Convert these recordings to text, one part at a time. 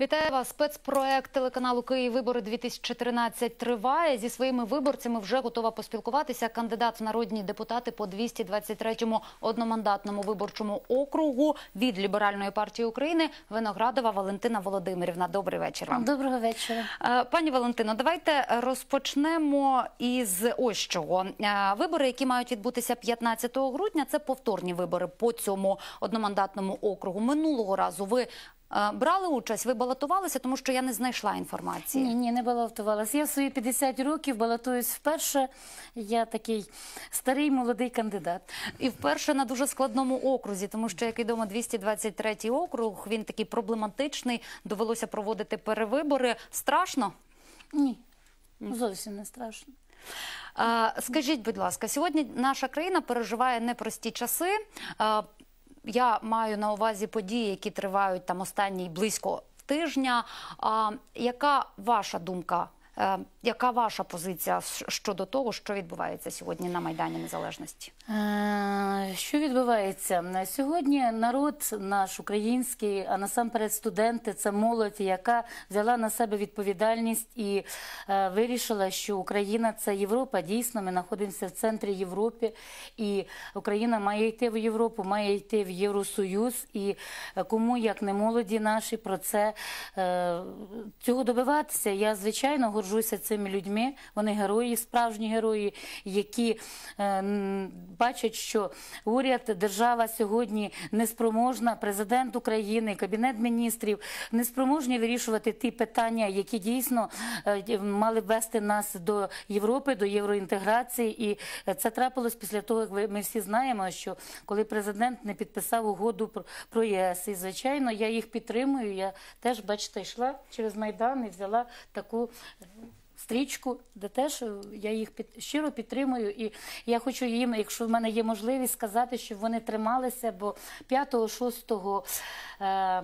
Вітаю вас. Спецпроект телеканалу Київ Вибори 2013 триває. Зі своїми виборцями вже готова поспілкуватися кандидат в народні депутати по 223-му одномандатному виборчому округу від ліберальної партії України Виноградова Валентина Володимирівна. Добрий вечір вам. Доброго вечора. Е, Пані Валентино, давайте розпочнемо із ось чого. Е, Вибори, які мають відбутися 15 грудня, це повторні вибори по цьому одномандатному округу. Минулого разу ви брали участь, ви балотувалися, тому що я не знайшла інформації. Ні, ні, не балотувалась. Я в свої 50 років балотуюсь вперше. Я такий старий молодий кандидат. І вперше на дуже складному окрузі, тому що, як відомо, 223 округ, він такий проблематичний, довелося проводити перевибори. Страшно? Ні, зовсім не страшно. Скажіть, будь ласка, сьогодні наша країна переживає непрості часи. Я маю на увазі події, які тривають там останній близько тижня. А, Яка ваша думка? Е, Яка ваша позиція щодо того, що відбувається сьогодні на Майдані Незалежності? Е, Що відбувається На сьогодні? Народ наш український, а насамперед студенти, це молодь, яка взяла на себе відповідальність і е, вирішила, що Україна це Європа. Дійсно, ми знаходимося в центрі Європи, і Україна має йти в Європу, має йти в Євросоюз. І е, кому як не молоді наші про це е, цього добиватися. Я звичайно горжуся цими людьми. Вони герої, справжні герої, які е, бачать, що уряд, держава сьогодні неспроможна, президент України, кабінет міністрів неспроможні вирішувати ті питання, які дійсно е, мали б вести нас до Європи, до євроінтеграції. І е, це трапилось після того, як ми всі знаємо, що коли президент не підписав угоду про ЄС. І звичайно, я їх підтримую. Я теж, бачите, йшла через Майдан і взяла таку. Е, Стрічку, де теж е, я їх під, щиро підтримую, і я хочу їм, якщо в мене є можливість, сказати, щоб вони трималися, бо 5-6 е,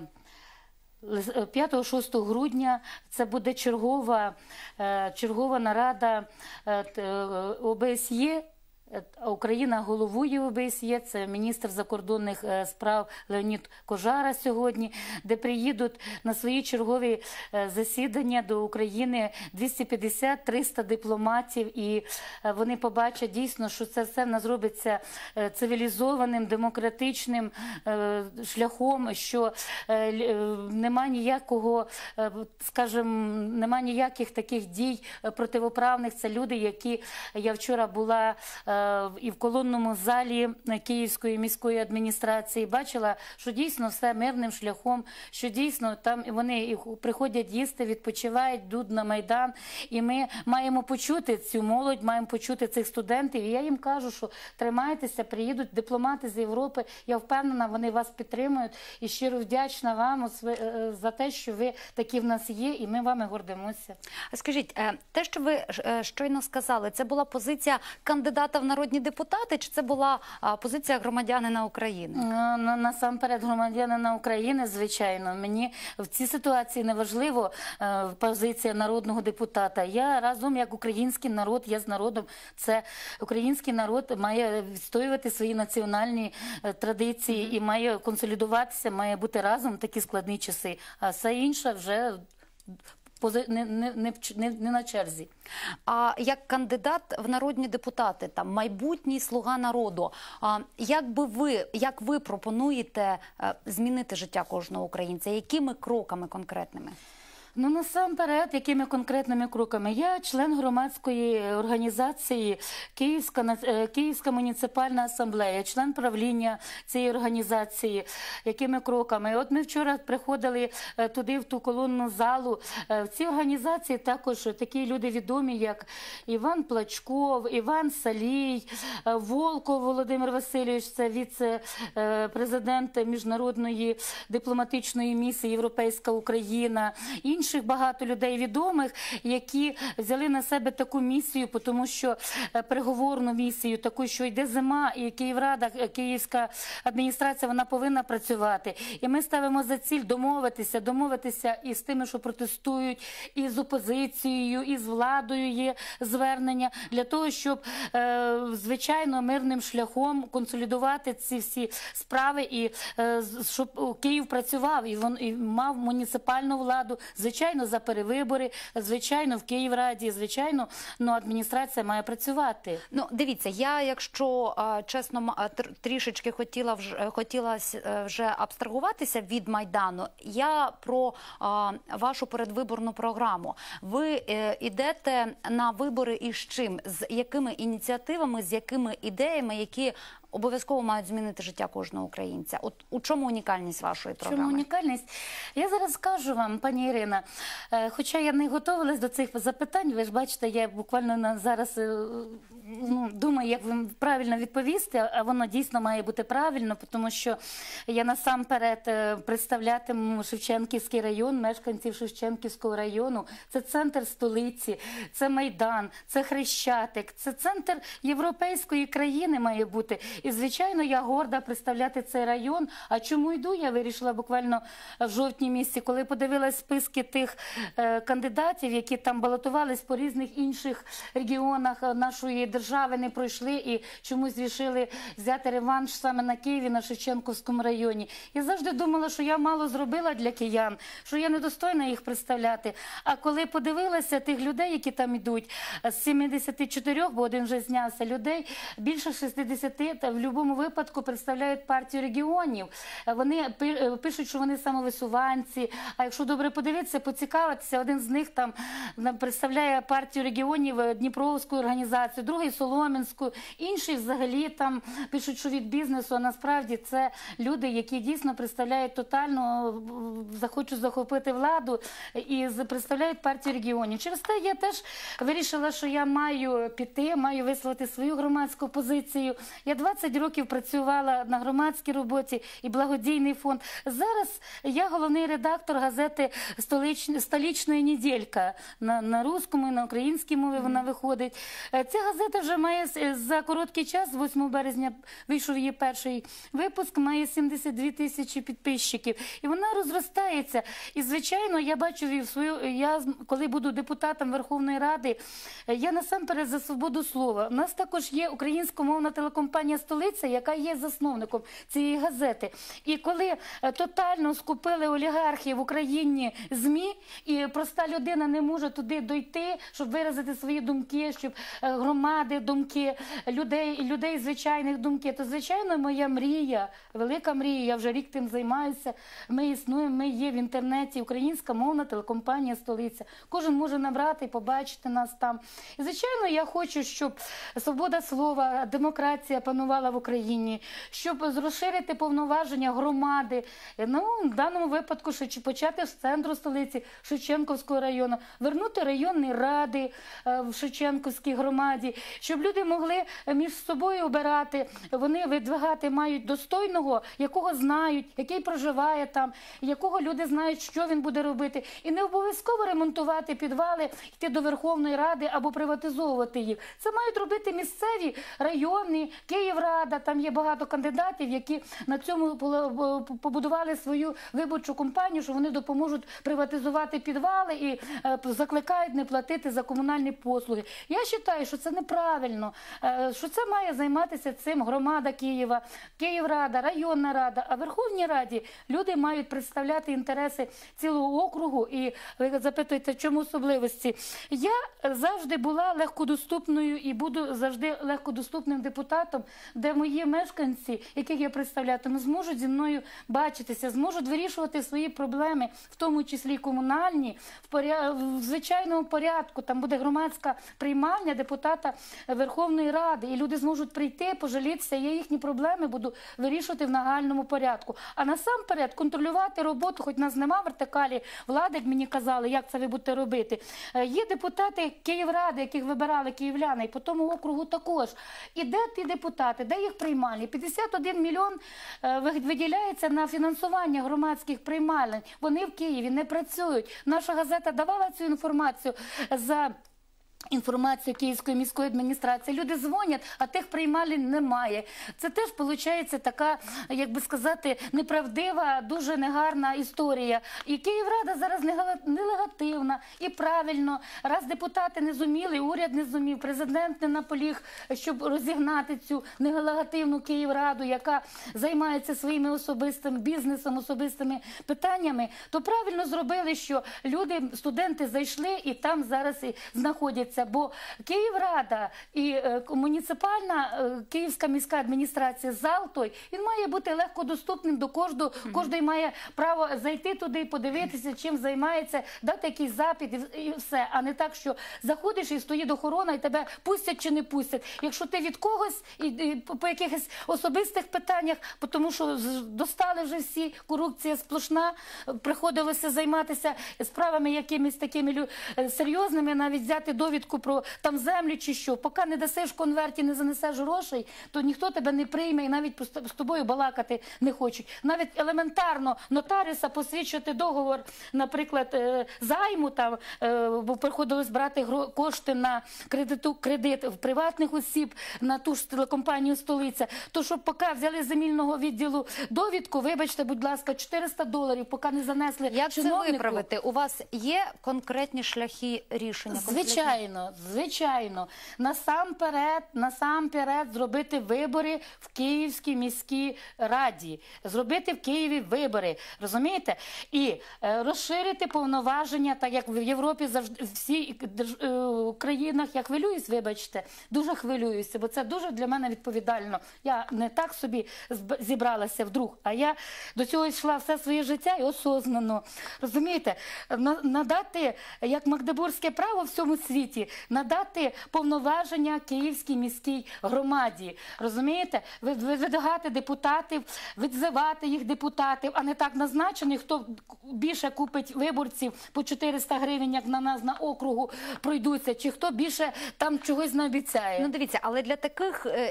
5-6 грудня це буде чергова, е, чергова нарада е, е, ОБСЄ. Е, Україна головує ОБСЄ, це міністр закордонних е, справ Леонід Кожара сьогодні, де приїдуть на свої чергові е, засідання до України 250-300 дипломатів, і вони побачать дійсно, що це все в нас робиться цивілізованим, демократичним шляхом, що нема ніякого, скажімо, нема ніяких таких дій противоправних. Це люди, які я вчора була і в колонному залі Київської міської адміністрації, бачила, що дійсно все мирним шляхом, що дійсно там вони приходять їсти, відпочивають, йдуть на майдан. І ми маємо почути цю молодь, маємо почути цих студентів. І я їм кажу, що тримайтеся, приїдуть дипломати з Європи. Я впевнена, вони вас підтримують. І щиро вдячна вам ви- е, за те, що ви такі в нас є, і ми вами гордимося. Скажіть, е, те, що ви е, щойно сказали, це була позиція кандидата в народні депутати, чи це була позиція громадянина України? Ну, насамперед, громадянина України, звичайно, мені в цій ситуації не важливо е, позиція народного депутата. Я разом як український народ, я з народом. Це український народ має відстоювати свої національні е, традиції і має консолідуватися, має бути разом в такі складні часи. А все інше вже не, не, не, не, не на черзі. А як кандидат в народні депутати, там майбутній слуга народу, а, як би ви як ви пропонуєте е, змінити життя кожного українця? Якими кроками конкретними? Ну насамперед, якими конкретними кроками? Я член громадської організації Київська е, Київська муніципальна асамблея, член правління цієї організації. Якими кроками? От ми вчора приходили е, туди, в ту колонну залу. Е, В цій організації також такі люди відомі, як Іван Плачков, Іван Салій, е, Волков Володимир Васильович, це віце-президент міжнародної дипломатичної місії Європейська Україна, інші інших багато людей відомих, які взяли на себе таку місію, тому що е, переговорну місію, таку, що йде зима, і Київрада, е, Київська адміністрація, вона повинна працювати. І ми ставимо за ціль домовитися, домовитися і з тими, що протестують, і з опозицією, і з владою є звернення для того, щоб е, звичайно мирним шляхом консолідувати ці всі справи, і щоб Київ працював і мав муніципальну владу. Звичайно, за перевибори, звичайно, в Київраді, звичайно, ну адміністрація має працювати. Ну, дивіться, я, якщо чесно, трішечки хотіла вже хотіла е, вже абстрагуватися від майдану. Я про вашу передвиборну програму. Ви е, ідете на вибори із чим? З якими ініціативами, з якими ідеями, які обов'язково мають змінити життя кожного українця? От у чому унікальність вашої В Чому унікальність? Я зараз скажу вам, пані Ірина, е, хоча я не готувалась до цих запитань, ви ж бачите, я буквально на зараз е, ну, думаю, як вам правильно відповісти, а воно дійсно має бути правильно, тому що я насамперед е, представлятиму Шевченківський район, мешканців Шевченківського району. Це центр столиці, це Майдан, це Хрещатик, це центр європейської країни має бути. І звичайно, я горда представляти цей район. А чому йду? Я вирішила буквально в жовтні місяці, коли подивилась списки тих е, кандидатів, які там балотувались по різних інших регіонах е, нашої держави, не пройшли і чомусь рішили взяти реванш саме на Києві, на Шевченківському районі. Я завжди думала, що я мало зробила для киян, що я недостойна їх представляти. А коли подивилася тих людей, які там йдуть, е, з 74, бо один вже знявся людей, більше 60 та в будь-якому випадку представляють партію регіонів. Е, Вони е, пишуть, що вони самовисуванці. А якщо добре подивитися, поцікавитися, один з них там представляє партію регіонів е, Дніпровську організацію, другий Соломінську, інший взагалі там пишуть, що від бізнесу. А насправді це люди, які дійсно представляють тотально захочуть захопити владу і представляють партію регіонів. Через те я теж вирішила, що я маю піти, маю висловити свою громадську позицію. Я 20 років працювала на громадській роботі і благодійний фонд. Зараз я головний редактор газети «Столич- Столічної неділька на, на русскому і на українській мові вона виходить. Е, Ця газета вже має за короткий час, 8 березня вийшов її перший випуск, має 72 тисячі підписчиків. І вона розростається. І, звичайно, я бачу в свою, я коли буду депутатом Верховної Ради, е, я насамперед за свободу слова. У нас також є українськомовна телекомпанія Столиця, яка є засновником цієї газети. І коли е, тотально скупили олігархи в Україні ЗМІ, і проста людина не може туди дойти, щоб виразити свої думки, щоб е, громади думки, людей, людей звичайних думки, то звичайно моя мрія, велика мрія. Я вже рік тим займаюся. Ми існуємо, ми є в інтернеті. Українська мовна телекомпанія Столиця. Кожен може набрати і побачити нас там. І звичайно, я хочу, щоб свобода слова, демократія панувала в Україні, щоб розширити повноваження громади. Ну, в даному випадку чи почати з центру столиці Шевченківського району, вернути районні ради е, в Шевченківській громаді, щоб люди могли між собою обирати. Вони видвигати мають достойного, якого знають, який проживає там, якого люди знають, що він буде робити. І не обов'язково ремонтувати підвали, йти до Верховної Ради або приватизовувати їх. Це мають робити місцеві райони, Київрада. Там є багато кандидатів, які на цьому побудували свою виборчу кампанію, що вони допоможуть приватизувати підвали і е, закликають не платити за комунальні послуги. Я вважаю, що це неправильно, е, що це має займатися цим громада Києва, Київрада, районна рада. А в Верховній Раді люди мають представляти інтереси цілого округу. І ви запитуєте, чому особливості? Я завжди була легкодоступною і буду завжди легкодоступним депутатом, де мої мешканці, яких я представлятиму, зможуть зі мною бачитися, зможуть вирішувати свої проблеми, в тому числі комунальні, в, поря... в звичайному порядку. Там буде громадська приймальня депутата Верховної Ради, і люди зможуть прийти, пожалітися. Я їхні проблеми буду вирішувати в нагальному порядку. А насамперед контролювати роботу, хоч нас нема вертикалі влади, як мені казали, як це ви будете робити. Е, Є депутати Київради, яких вибирали київляни, і по тому округу також. І де ті депутати? Де їх приймальні? 51 мільйон е, ви- виділяється на фінансування громадських приймалень. Вони в Києві не працюють. Наша газета давала цю інформацію за. Інформацію Київської міської адміністрації. Люди дзвонять, а тих приймалень немає. Це теж виходить така, як би сказати, неправдива, дуже негарна історія. І Київрада зараз нелегативна і правильно. Раз депутати не зуміли, уряд не зумів, президент не наполіг, щоб розігнати цю нелегативну Київраду, яка займається своїми особистим бізнесом, особистими питаннями, то правильно зробили, що люди, студенти зайшли і там зараз і знаходяться. Бо Київрада і е, муніципальна е, Київська міська адміністрація зал той він має бути легко доступним до кожного. Кожний має право зайти туди і подивитися, чим займається, дати якийсь запит і, все. А не так, що заходиш і стоїть охорона, і тебе пустять чи не пустять. Якщо ти від когось і, по, якихось особистих питаннях, тому що достали вже всі корупція сплошна, приходилося займатися справами якимись такими е, серйозними, навіть взяти довідку про там землю чи що. Поки не дасиш в конверті, не занесеш грошей, то ніхто тебе не прийме і навіть з тобою балакати не хочуть. Навіть елементарно нотаріуса посвідчити договор, наприклад, е, займу там, е, бо приходилось брати кошти на кредиту кредит в приватних осіб на ту ж телекомпанію столиця. То щоб поки взяли з земельного відділу довідку, вибачте, будь ласка, 400 доларів, поки не занесли Як це виправити? У вас є конкретні шляхи рішення? конкретні? Звичайно, звичайно. Насамперед, насамперед зробити вибори в Київській міській раді, зробити в Києві вибори, розумієте? І е, розширити повноваження, так як в Європі завжди всі держ- е, країнах. Я хвилююсь, вибачте, дуже хвилююся, бо це дуже для мене відповідально. Я не так собі зібралася вдруг, а я до цього йшла все своє життя і осознано. Розумієте, На- надати як магдебурзьке право в всьому світі, надати повноваження Київській міській громаді. Розумієте, Ви- ви- видвигати депутатів, відзивати їх депутатів, а не так назначений, хто більше купить виборців по 400 гривень, як на нас на округу пройдуться, чи хто більше там чогось не обіцяє. Ну дивіться, але для таких е,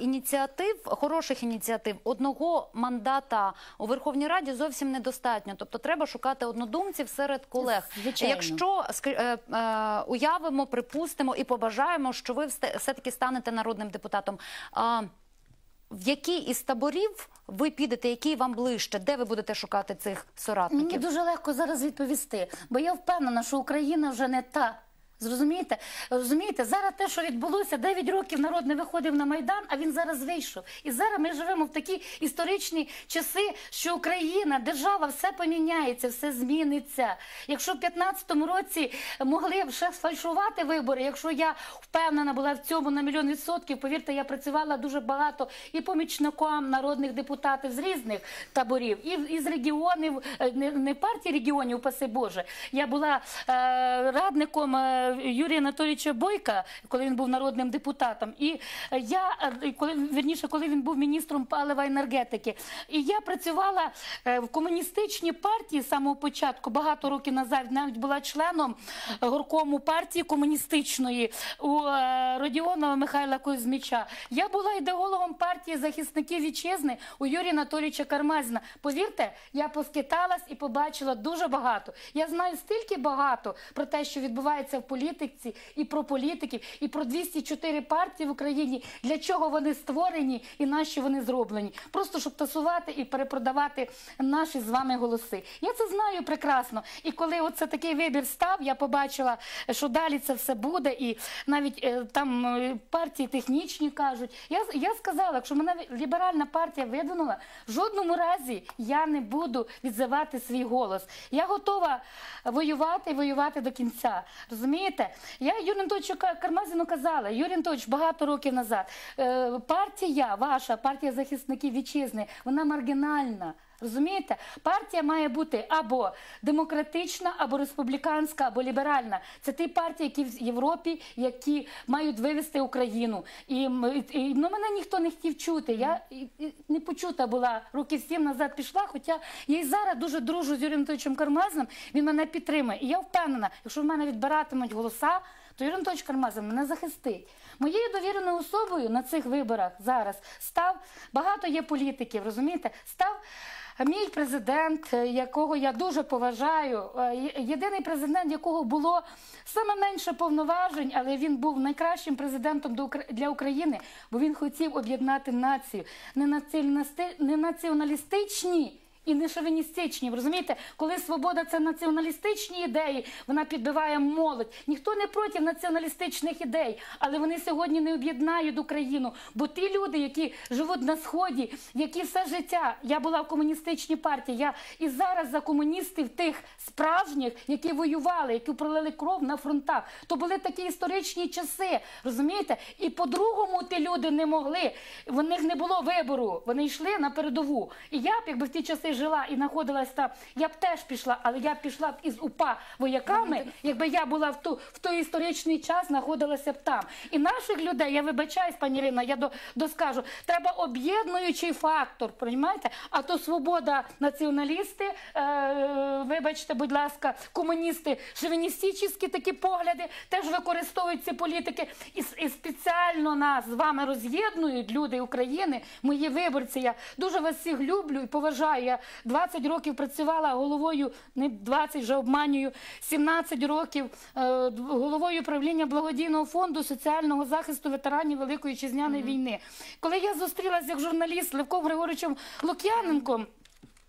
ініціатив, хороших ініціатив, одного мандата у Верховній Раді зовсім недостатньо. Тобто треба шукати однодумців серед колег. Звичайно. Якщо е, е, уявимо, припустимо і побажаємо, що ви все-таки станете народним депутатом. В який із таборів ви підете, який вам ближче, де ви будете шукати цих Мені соратників? дуже легко зараз відповісти, бо я впевнена, що Україна вже не та. Зрозумієте? Розумієте, зараз те, що відбулося, 9 років народ не виходив на Майдан, а він зараз вийшов. І зараз ми живемо в такі історичні часи, що Україна, держава, все поміняється, все зміниться. Якщо в 15-му році могли ще сфальшувати вибори, якщо я впевнена була в цьому на мільйон відсотків, повірте, я працювала дуже багато і помічником народних депутатів з різних таборів, і, і з регіонів, е, не, не партії регіонів, паси Боже. Я була е, радником е, Юрія Анатолійовича Бойка, коли він був народним депутатом. І е, я, е, коли, вірніше, коли він був міністром палива енергетики. І я працювала е, в комуністичній партії з самого початку, багато років назад, навіть була членом горкому партії комуністичної у Родіонова Михайла Кузьміча. Я була ідеологом партії захисників вітчизни у Юрія Анатолійовича Кармазіна. Повірте, я поскиталась і побачила дуже багато. Я знаю стільки багато про те, що відбувається в політиці, і про політиків, і про 204 партії в Україні, для чого вони створені і на що вони зроблені. Просто щоб тасувати і перепродавати наші з вами голоси. Я це знаю прекрасно. І коли оце такий вибір став, я побачила, що далі це все буде, і навіть е, там е, партії технічні кажуть. Я, я сказала, якщо мене ліберальна партія видвинула, в жодному разі я не буду відзивати свій голос. Я готова воювати і воювати до кінця. Розумієте? Я Юрію Анатольовичу Ка- Кармазіну казала, Юрій Анатольович багато років назад. е, партія, ваша партія захисників вітчизни, вона маргінальна. Розумієте, партія має бути або демократична, або республіканська, або ліберальна. Це ті партії, які в Європі, які мають вивести Україну. І, і ну, мене ніхто не хотів чути. Я і- і не почута була років сім назад пішла. Хоча я і зараз дуже дружу з Юрієм Анатолійовичем Кармазином, Він мене підтримує. І я впевнена, якщо в мене відбиратимуть голоса. То Юрій Анатолійович Кармазин мене захистить. Моєю довіреною особою на цих виборах зараз став багато є політиків, розумієте? Став мій президент, е, якого я дуже поважаю, е, єдиний президент, якого було саме менше повноважень, але він був найкращим президентом для України, бо він хотів об'єднати націю, не націоналістичні. І не шовіністичні, розумієте, коли свобода це націоналістичні ідеї, вона підбиває молодь. Ніхто не проти націоналістичних ідей, але вони сьогодні не об'єднають Україну. Бо ті люди, які живуть на сході, які все життя, я була в комуністичній партії, я і зараз за комуністів тих справжніх, які воювали, які пролили кров на фронтах. То були такі історичні часи, розумієте? І по-другому ті люди не могли. В них не було вибору. Вони йшли на передову. І я б, якби в ті часи жила і знаходилась там, я б теж пішла, але я б пішла б із УПА вояками, якби я була в ту в той історичний час, знаходилася б там. І наших людей, я вибачаюсь, пані Ірина, я до, доскажу, треба об'єднуючий фактор, розумієте? А то свобода націоналісти, е, вибачте, будь ласка, комуністи, шовіністичні такі погляди теж використовують ці політики і, і спеціально нас з вами роз'єднують люди України, мої виборці. Я дуже вас всіх люблю і поважаю. Я 20 років працювала головою, не 20, вже обманюю, 17 років е, головою правління благодійного фонду соціального захисту ветеранів Великої Чизняної війни. Коли я зустрілася як журналіст Левком Григоровичем Лук'яненком.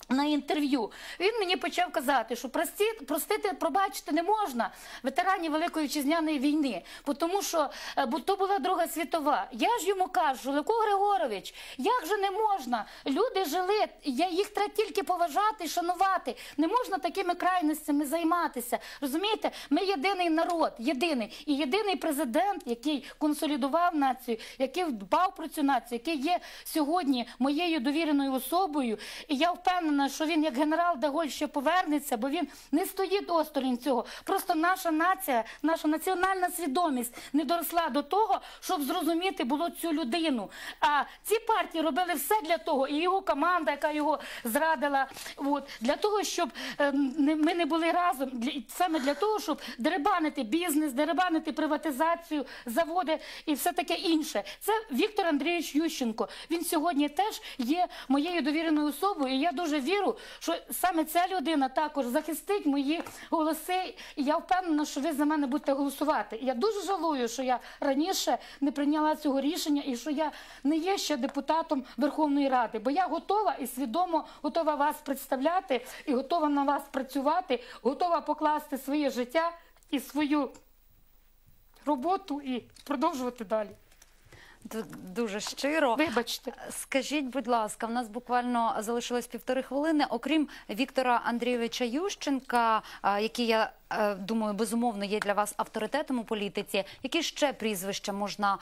На інтерв'ю він мені почав казати, що прості, простити, пробачити не можна ветеранів Великої Вітчизняної війни, тому що е, бо то була Друга світова. Я ж йому кажу, Левко Григорович, як же не можна? Люди жили, я їх треба тільки поважати, і шанувати. Не можна такими крайностями займатися. Розумієте, ми єдиний народ, єдиний і єдиний президент, який консолідував націю, який дбав про цю націю, який є сьогодні моєю довіреною особою. І я впевнена, що він як генерал Деголь ще повернеться, бо він не стоїть осторонь цього. Просто наша нація, наша національна свідомість не доросла до того, щоб зрозуміти було цю людину. А ці партії робили все для того, і його команда, яка його зрадила, от, для того, щоб е, ми не були разом, саме для того, щоб деребанити бізнес, деребанити приватизацію, заводи і все таке інше. Це Віктор Андрійович Ющенко. Він сьогодні теж є моєю довіреною особою. І я дуже вірю, що саме ця людина також захистить мої голоси. І я впевнена, що ви за мене будете голосувати. І Я дуже жалую, що я раніше не прийняла цього рішення і що я не є ще депутатом Верховної Ради, бо я готова і свідомо готова вас представляти і готова на вас працювати, готова покласти своє життя і свою роботу і продовжувати далі. Ду- Дуже щиро. Вибачте. Скажіть, будь ласка, в нас буквально залишилось півтори хвилини. Окрім Віктора Андрійовича Ющенка, а, який я думаю, безумовно є для вас авторитетом у політиці. Які ще прізвища можна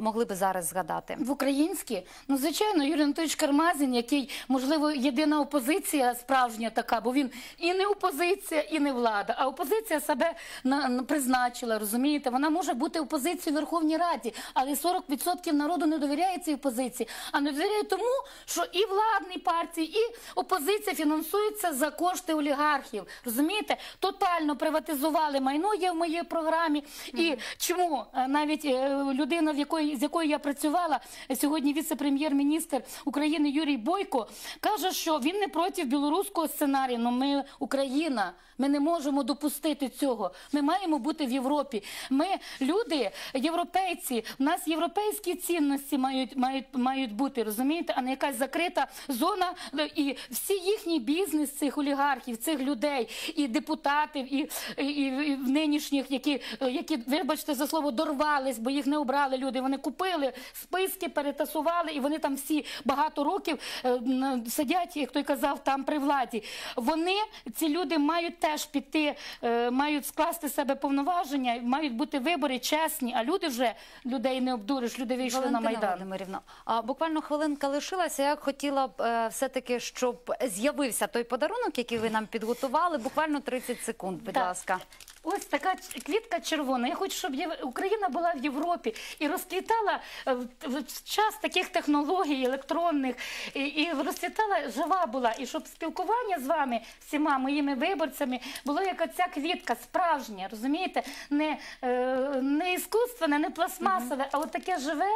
могли би зараз згадати? В українські, ну звичайно, Юрій Анатолійович Кармазін, який, можливо, єдина опозиція справжня така, бо він і не опозиція, і не влада. А опозиція себе на, на- призначила, розумієте? Вона може бути опозицією в Верховній Раді, але 40% народу не довіряє цій опозиції. А не довіряє тому, що і владні партії, і опозиція фінансуються за кошти олігархів. Розумієте? Тотально приватизували майно є в моїй програмі. І чому Е, навіть е, людина, в якої з якою я працювала, сьогодні віце-прем'єр-міністр України Юрій Бойко, каже, що він не проти білоруського сценарію. Ну ми Україна. Ми не можемо допустити цього. Ми маємо бути в Європі. Ми люди, європейці, в нас європейські цінності мають, мають, мають бути, розумієте, а не якась закрита зона. е, І всі їхній бізнес цих олігархів, цих людей, і депутатів, і, і, в нинішніх, які, які, вибачте за слово, дорвались, бо їх не обрали люди. Вони купили списки, перетасували, і вони там всі багато років е, сидять, як той казав, там при владі. Вони, ці люди, мають теж піти, е, мають скласти себе повноваження, мають бути вибори чесні. А люди вже людей не обдуриш, люди вийшли на майдан. Володимирівна, а буквально хвилинка лишилася. Я хотіла б е, все-таки, щоб з'явився той подарунок, який ви нам підготували. Буквально 30 секунд, будь. Ласка. Ось така квітка червона. Я хочу, щоб Україна була в Європі і розквітала е, в час таких технологій електронних, і, розцвітала жива була. І щоб спілкування з вами, всіма моїми виборцями, було як оця квітка справжня, розумієте? Не, е, не іскусственне, не пластмасове, а от таке живе.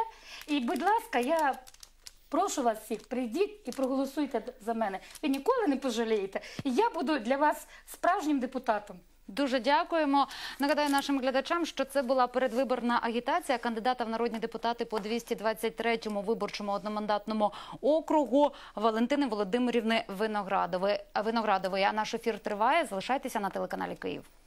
І, будь ласка, я Прошу вас всіх, прийдіть і проголосуйте за мене. Ви ніколи не пожалієте. І я буду для вас справжнім депутатом. Дуже дякуємо. Нагадаю нашим глядачам, що це була передвиборна агітація кандидата в народні депутати по 223-му виборчому одномандатному округу Валентини Володимирівни Виноградової. Виноградової. А наш ефір триває. Залишайтеся на телеканалі Київ.